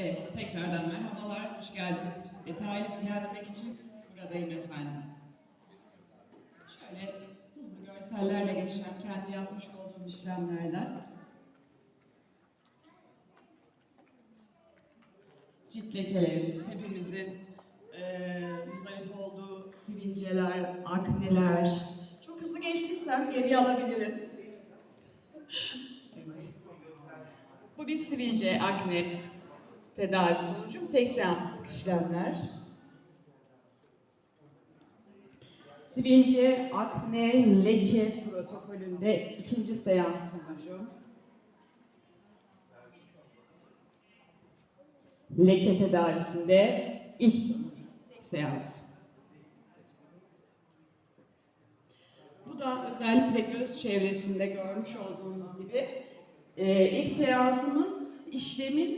Evet, tekrardan merhabalar, hoş geldin. Detaylı bilgilendirmek için buradayım efendim. Şöyle hızlı görsellerle geçeceğim kendi yapmış olduğum işlemlerden. Cilt lekelerimiz, hepimizin eee muzdarip olduğu sivilceler, akneler. Çok hızlı geçtiysem geriye alabilirim. Bu bir sivilce, akne tedavi sonucu tek seanslık işlemler. Sivilce, akne, leke protokolünde ikinci seans sonucu. Leke tedavisinde ilk seans. Bu da özellikle göz çevresinde görmüş olduğunuz gibi e, ilk seansımın işlemin